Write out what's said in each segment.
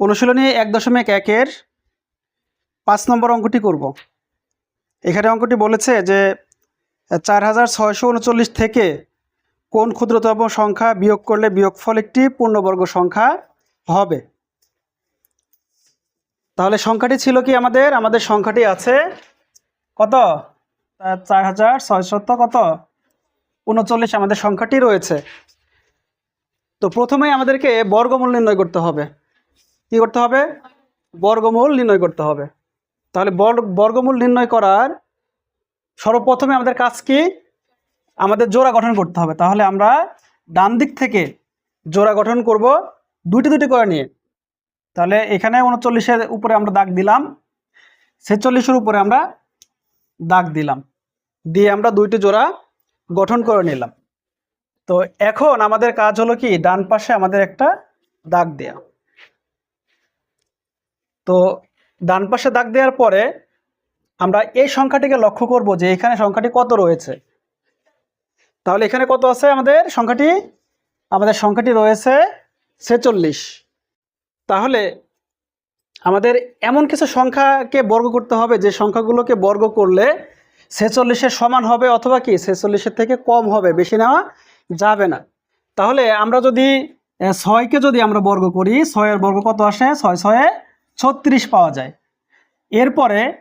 অনুশীলনী এক দশমিক একের পাঁচ নম্বর অঙ্কটি করব। এখানে অঙ্কটি বলেছে যে, চার হাজার ছয়শো উনচল্লিশ থেকে কোন ক্ষুদ্রতম সংখ্যা বিয়োগ করলে বিয়োগফল একটি পূর্ণবর্গ সংখ্যা হবে? তাহলে সংখ্যাটি ছিল কি আমাদের? আমাদের সংখ্যাটি আছে কত? চার হাজার ছয়শত কত? উনচল্লিশ আমাদের সংখ্যাটি রয়েছে। তো প্রথমেই আমাদেরকে বর্গমূল নির্ণয় করতে হবে। কি করতে হবে? বর্গমূল নির্ণয় করতে হবে। তাহলে বর্গ, বর্গমূল নির্ণয় করার সর্বপ্রথমে আমাদের কাজ কি? আমাদের জোড়া গঠন করতে হবে। তাহলে আমরা ডান দিক থেকে জোড়া গঠন করব দুটি দুটি করে নিয়ে। তাহলে এখানে উনচল্লিশের উপরে আমরা দাগ দিলাম। ছেচল্লিশের উপরে আমরা দাগ দিলাম। দিয়ে আমরা দুইটি জোড়া গঠন করে নিলাম। তো এখন আমাদের কাজ হলো কি, ডান পাশে আমাদের একটা দাগ দেয়া। তো ডান পাশে দাগ দেওয়ার পরে আমরা এই সংখ্যাটিকে লক্ষ্য করব যে এখানে সংখ্যাটি কত রয়েছে। তাহলে এখানে কত আছে আমাদের? সংখ্যাটি আমাদের সংখ্যাটি রয়েছে ছেচল্লিশ। তাহলে আমাদের এমন কিছু সংখ্যাকে বর্গ করতে হবে যে সংখ্যাগুলোকে বর্গ করলে ছেচল্লিশের সমান হবে অথবা কি? ছেচল্লিশের থেকে কম হবে, বেশি নেওয়া যাবে না। তাহলে আমরা যদি ছয়কে যদি আমরা বর্গ করি, ছয়ের বর্গ কত আসে? ছয়, ছয়ে ছত্রিশ পাওয়া যায়। এরপরে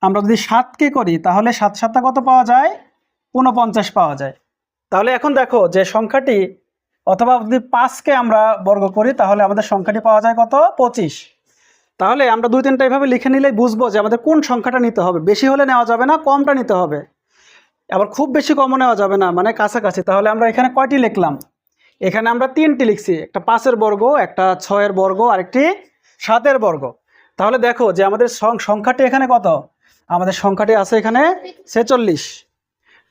আমরা যদি সাতকে করি, তাহলে সাত সাতটা কত পাওয়া যায়? ঊনপঞ্চাশ পাওয়া যায়। তাহলে এখন দেখো যে সংখ্যাটি, অথবা যদি পাঁচকে আমরা বর্গ করি, তাহলে আমাদের সংখ্যাটি পাওয়া যায় কত? পঁচিশ। তাহলে আমরা দুই তিনটা এইভাবে লিখে নিলেই বুঝব যে আমাদের কোন সংখ্যাটা নিতে হবে। বেশি হলে নেওয়া যাবে না, কমটা নিতে হবে। আবার খুব বেশি কমও নেওয়া যাবে না মানে কাছাকাছি। তাহলে আমরা এখানে কয়টি লিখলাম? এখানে আমরা তিনটি লিখছি, একটা পাঁচের বর্গ, একটা ছয়ের বর্গ আর একটি সাতের বর্গ। তাহলে দেখো যে আমাদের সংখ্যাটি এখানে কত? আমাদের সংখ্যাটি আছে এখানে ছেচল্লিশ।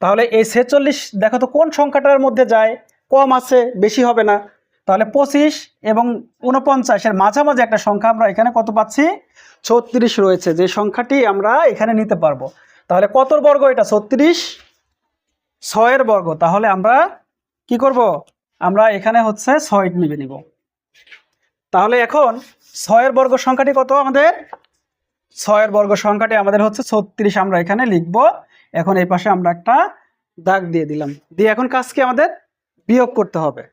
তাহলে এই ছেচল্লিশ, দেখো তো কোন সংখ্যাটার মধ্যে যায়? কম আছে, বেশি হবে না। তাহলে পঁচিশ এবং উনপঞ্চাশের মাঝামাঝি একটা সংখ্যা আমরা এখানে কত পাচ্ছি? ছত্রিশ রয়েছে। যে সংখ্যাটি আমরা এখানে নিতে পারব। তাহলে কত বর্গ এটা? ছত্রিশ ছয়ের বর্গ। তাহলে আমরা কি করব? আমরা এখানে হচ্ছে ছয় নিবে নিব। তাহলে এখন ছয়ের বর্গ সংখ্যাটি কত আমাদের? ছয়ের বর্গ সংখ্যাটি আমাদের হচ্ছে ছত্রিশ। আমরা এখানে লিখব। এখন এই পাশে আমরা একটা দাগ দিয়ে দিলাম। দিয়ে এখন কাজ কি আমাদের? বিয়োগ করতে হবে।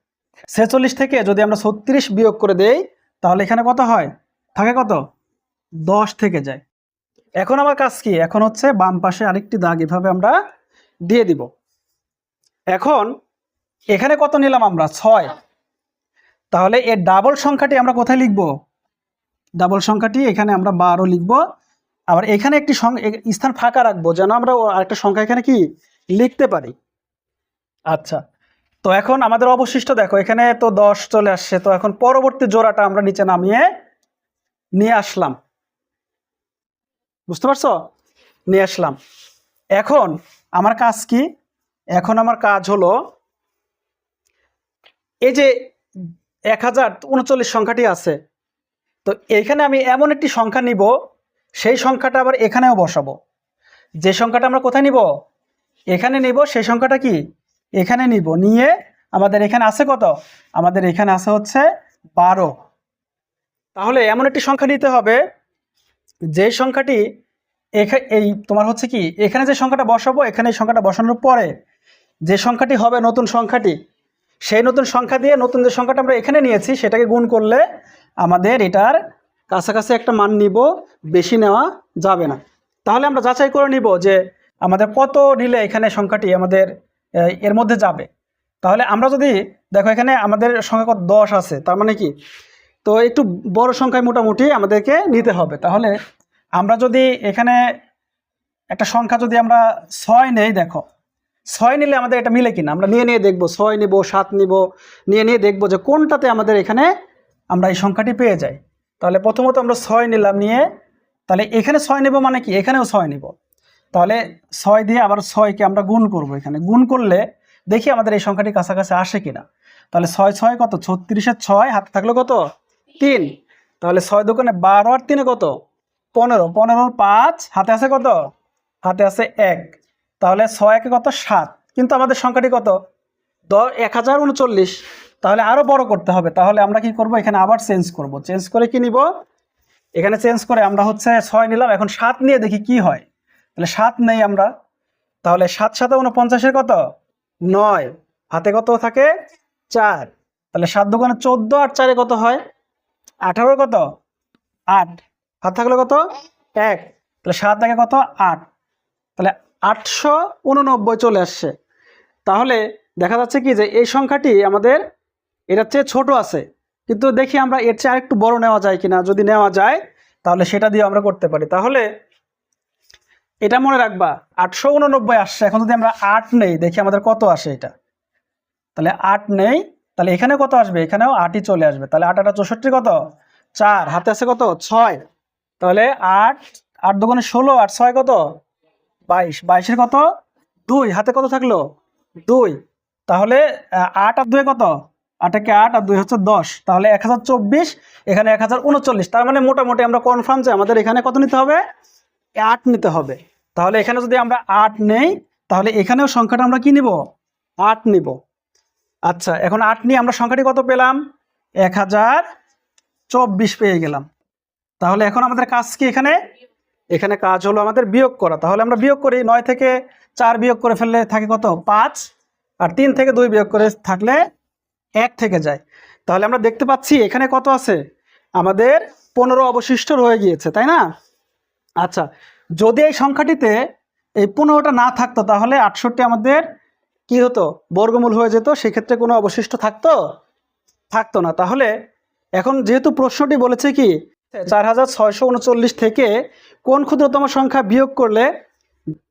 ছেচল্লিশ থেকে যদি আমরা ছত্রিশ বিয়োগ করে দেই, তাহলে এখানে কত হয়? থাকে কত? দশ থেকে যায়। এখন আমার কাজ কি? এখন হচ্ছে বাম পাশে আরেকটি দাগ এভাবে আমরা দিয়ে দিব। এখন এখানে কত নিলাম আমরা? ছয়। তাহলে এর ডাবল সংখ্যাটি আমরা কোথায় লিখব? ডাবল সংখ্যাটি এখানে আমরা বারো লিখব। আবার এখানে একটি স্থান ফাঁকা রাখব যেন আমরা আরেকটা সংখ্যা এখানে কি? লিখতে পারি। আচ্ছা তো এখন আমাদের অবশিষ্ট দেখো, এখানে তো দশ চলে আসছে, তো এখন পরবর্তী জোড়াটা আমরা নিচে নামিয়ে নিয়ে আসলাম। বুঝতে পারছ? নিয়ে আসলাম। এখন আমার কাজ কি? এখন আমার কাজ হলো এই যে এক হাজার উনচল্লিশ সংখ্যাটি আছে, তো এইখানে আমি এমন একটি সংখ্যা নিব, সেই সংখ্যাটা আবার এখানেও বসাবো। যে সংখ্যাটা আমরা কোথায় নিব? এখানে নিব, সেই সংখ্যাটা কি? এখানে নিব, নিয়ে আমাদের এখানে আছে কত? আমাদের এখানে আছে হচ্ছে বারো। তাহলে এমন একটি সংখ্যা নিতে হবে, যে সংখ্যাটি এই তোমার হচ্ছে কি, এখানে যে সংখ্যাটা বসাবো, এখানে এই সংখ্যাটা বসানোর পরে যে সংখ্যাটি হবে নতুন সংখ্যাটি, সেই নতুন সংখ্যা দিয়ে নতুন যে সংখ্যাটা আমরা এখানে নিয়েছি, সেটাকে গুণ করলে আমাদের এটার কাছাকাছি একটা মান নিব, বেশি নেওয়া যাবে না। তাহলে আমরা যাচাই করে নিব যে আমাদের কত নিলে এখানে সংখ্যাটি আমাদের এর মধ্যে যাবে। তাহলে আমরা যদি, দেখো এখানে আমাদের সংখ্যা কত, দশ আছে, তার মানে কি? তো একটু বড় সংখ্যায় মোটামুটি আমাদেরকে নিতে হবে। তাহলে আমরা যদি এখানে একটা সংখ্যা যদি আমরা ছয় নেই, দেখো, ছয় নিলে আমাদের এটা মিলে কিনা? আমরা নিয়ে নিয়ে দেখব, ছয় নিব, সাত নিব, নিয়ে নিয়ে দেখব যে কোনটাতে আমাদের এখানে আমরা এই সংখ্যাটি পেয়ে যাই। তাহলে প্রথমত আমরা ছয় নিলাম নিয়ে, তাহলে এখানে ছয় নেব মানে কি? এখানেও ছয় নিব। তাহলে ছয় দিয়ে আবার ছয়কে আমরা গুণ করব এখানে। গুণ করলে দেখি আমাদের এই সংখ্যাটি কাছাকাছি আসে কিনা। তাহলে ছয় ছয় কত? ছত্রিশের ছয়, হাতে থাকল কত? তিন। তাহলে ছয় দোকানে বারো আর তিনে কত? পনেরো, পনেরোর পাঁচ, হাতে আছে কত? হাতে আছে এক। তাহলে ছয় একে কত? সাত। কিন্তু আমাদের সংখ্যাটি কত? দ এক হাজার উনচল্লিশ। তাহলে আরও বড় করতে হবে। তাহলে আমরা কি করব? এখানে আবার চেঞ্জ করব। চেঞ্জ করে কি নিব? এখানে চেঞ্জ করে আমরা হচ্ছে ছয় নিলাম। এখন সাত নিয়ে দেখি কি হয়। তাহলে সাত নেই আমরা। তাহলে সাত সাথে উনপঞ্চাশের কত? নয়। হাতে কত থাকে? চার। তাহলে সাত দোকানে চোদ্দ আর চারে কত হয়? আঠারো কত? আট। হাত থাকলে কত? এক। তাহলে সাত থেকে কত? আট। তাহলে আটশো উননব্বই চলে আসছে। তাহলে দেখা যাচ্ছে কি যে এই সংখ্যাটি আমাদের এটার চেয়ে ছোট আছে। কিন্তু দেখি আমরা এর চেয়ে আরেকটু বড় নেওয়া যায় কিনা। যদি নেওয়া যায়, তাহলে সেটা দিয়ে আমরা করতে পারি। তাহলে এটা মনে রাখবা, আটশো উননব্বই আসছে। এখন যদি আমরা আট নেই, দেখি আমাদের কত আসে এটা। তাহলে আট নেই, তাহলে এখানে কত আসবে? এখানেও আটই চলে আসবে। তাহলে আট আটা চৌষট্টি কত? চার। হাতে আছে কত? ছয়। তাহলে আট আট দোকানে ষোলো আর ছয় কত? বাইশ। বাইশের কত? দুই। হাতে কত থাকল? দুই। তাহলে আট আর দুই কত? আটাকে আট আর দুই হচ্ছে দশ। তাহলে এক হাজার চব্বিশ, এখানে এক হাজার উনচল্লিশ। তার মানে মোটামুটি আমরা কনফার্ম যে আমাদের এখানে কত নিতে হবে? আট নিতে হবে। তাহলে এখানে যদি আমরা আট নেই, তাহলে এখানেও সংখ্যাটা আমরা কি নিব? আট নিব। আচ্ছা এখন আট নিয়ে আমরা সংখ্যাটি কত পেলাম? এক হাজার চব্বিশ পেয়ে গেলাম। তাহলে এখন আমাদের কাজ কি এখানে? এখানে কাজ হলো আমাদের বিয়োগ করা। তাহলে আমরা বিয়োগ করি নয় থেকে চার বিয়োগ করে ফেললে থাকে কত? পাঁচ। আর তিন থেকে দুই বিয়োগ করে থাকলে এক থেকে যায়। তাহলে আমরা দেখতে পাচ্ছি এখানে কত আছে? আমাদের পনেরো অবশিষ্ট রয়ে গিয়েছে, তাই না? আচ্ছা যদি এই সংখ্যাটিতে এই পনেরোটা না থাকতো, তাহলে আটষট্টি আমাদের কি হতো? বর্গমূল হয়ে যেত, সেক্ষেত্রে কোনো অবশিষ্ট থাকতো? থাকতো না। তাহলে এখন যেহেতু প্রশ্নটি বলেছে কি চার হাজার ছয়শো উনচল্লিশ থেকে কোন ক্ষুদ্রতম সংখ্যা বিয়োগ করলে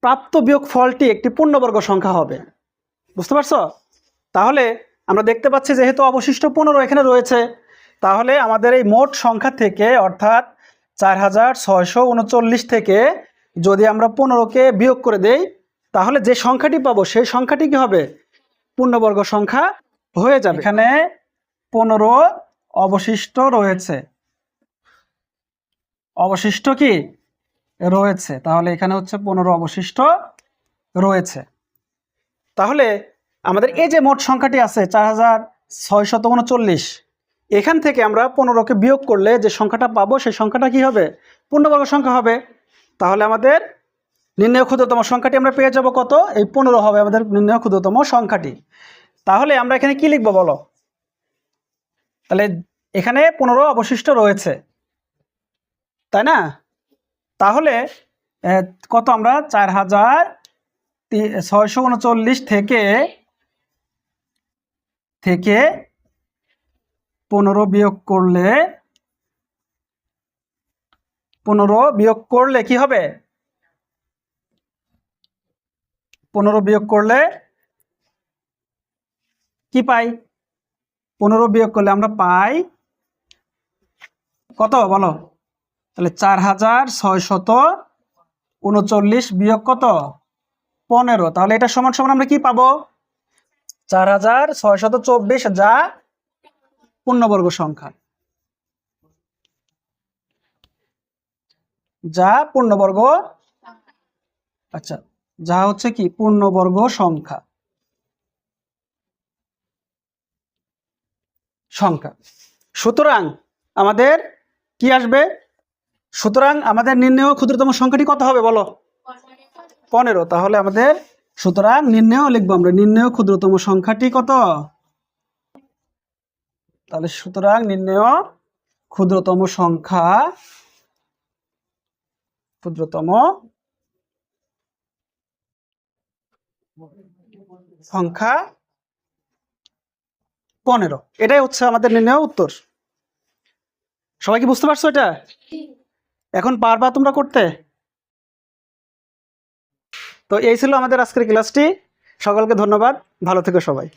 প্রাপ্ত বিয়োগ ফলটি একটি পূর্ণবর্গ সংখ্যা হবে? বুঝতে পারছ? তাহলে আমরা দেখতে পাচ্ছি যেহেতু অবশিষ্ট পনেরো এখানে রয়েছে, তাহলে আমাদের এই মোট সংখ্যা থেকে অর্থাৎ চার হাজার ছয়শো উনচল্লিশ থেকে যদি আমরা পনেরোকে বিয়োগ করে দেই, তাহলে যে সংখ্যাটি পাবো সেই সংখ্যাটি কি হবে? পূর্ণবর্গ সংখ্যা হয়ে যাবে। এখানে পনেরো অবশিষ্ট রয়েছে। অবশিষ্ট কি? রয়েছে। তাহলে এখানে হচ্ছে পনেরো অবশিষ্ট রয়েছে। তাহলে আমাদের এই যে মোট সংখ্যাটি আছে চার হাজার ছয়শত উনচল্লিশ, এখান থেকে আমরা পনেরোকে বিয়োগ করলে যে সংখ্যাটা পাবো সেই সংখ্যাটা কি হবে? পূর্ণবর্গ সংখ্যা হবে। তাহলে আমাদের নির্ণয় ক্ষুদ্রতম সংখ্যাটি আমরা পেয়ে যাব কত? এই পনেরো হবে আমাদের নির্ণয় ক্ষুদ্রতম সংখ্যাটি। তাহলে আমরা এখানে কি লিখব বলো? তাহলে এখানে পনেরো অবশিষ্ট রয়েছে। তাই না? তাহলে কত আমরা? চার হাজার ছয়শো উনচল্লিশ থেকে থেকে পনেরো বিয়োগ করলে, পনেরো বিয়োগ করলে কি হবে? পনেরো বিয়োগ করলে কি পাই? পনেরো বিয়োগ করলে আমরা পাই কত? বলো। তাহলে চার হাজার ছয়শত উনচল্লিশ বিয়োগ কত? পনেরো। তাহলে এটা সমান সমান আমরা কি পাবো? চার হাজার ছয়শত চব্বিশ যা পূর্ণবর্গ সংখ্যা। যা পূর্ণবর্গ আচ্ছা যা হচ্ছে কি? পূর্ণবর্গ সংখ্যা। সংখ্যা। সুতরাং আমাদের কি আসবে? সুতরাং আমাদের নির্ণয় ক্ষুদ্রতম সংখ্যাটি কত হবে বলো? পনেরো। তাহলে আমাদের, সুতরাং নির্ণয় লিখব আমরা। নির্ণয় ক্ষুদ্রতম সংখ্যাটি কত? তাহলে সুতরাং নির্ণয় ক্ষুদ্রতম সংখ্যা ক্ষুদ্রতম সংখ্যা পনেরো। এটাই হচ্ছে আমাদের নির্ণয় উত্তর। সবাই কি বুঝতে পারছ এটা? এখন পারবা তোমরা করতে? তো এই ছিল আমাদের আজকের ক্লাসটি। সকলকে ধন্যবাদ। ভালো থেকো সবাই।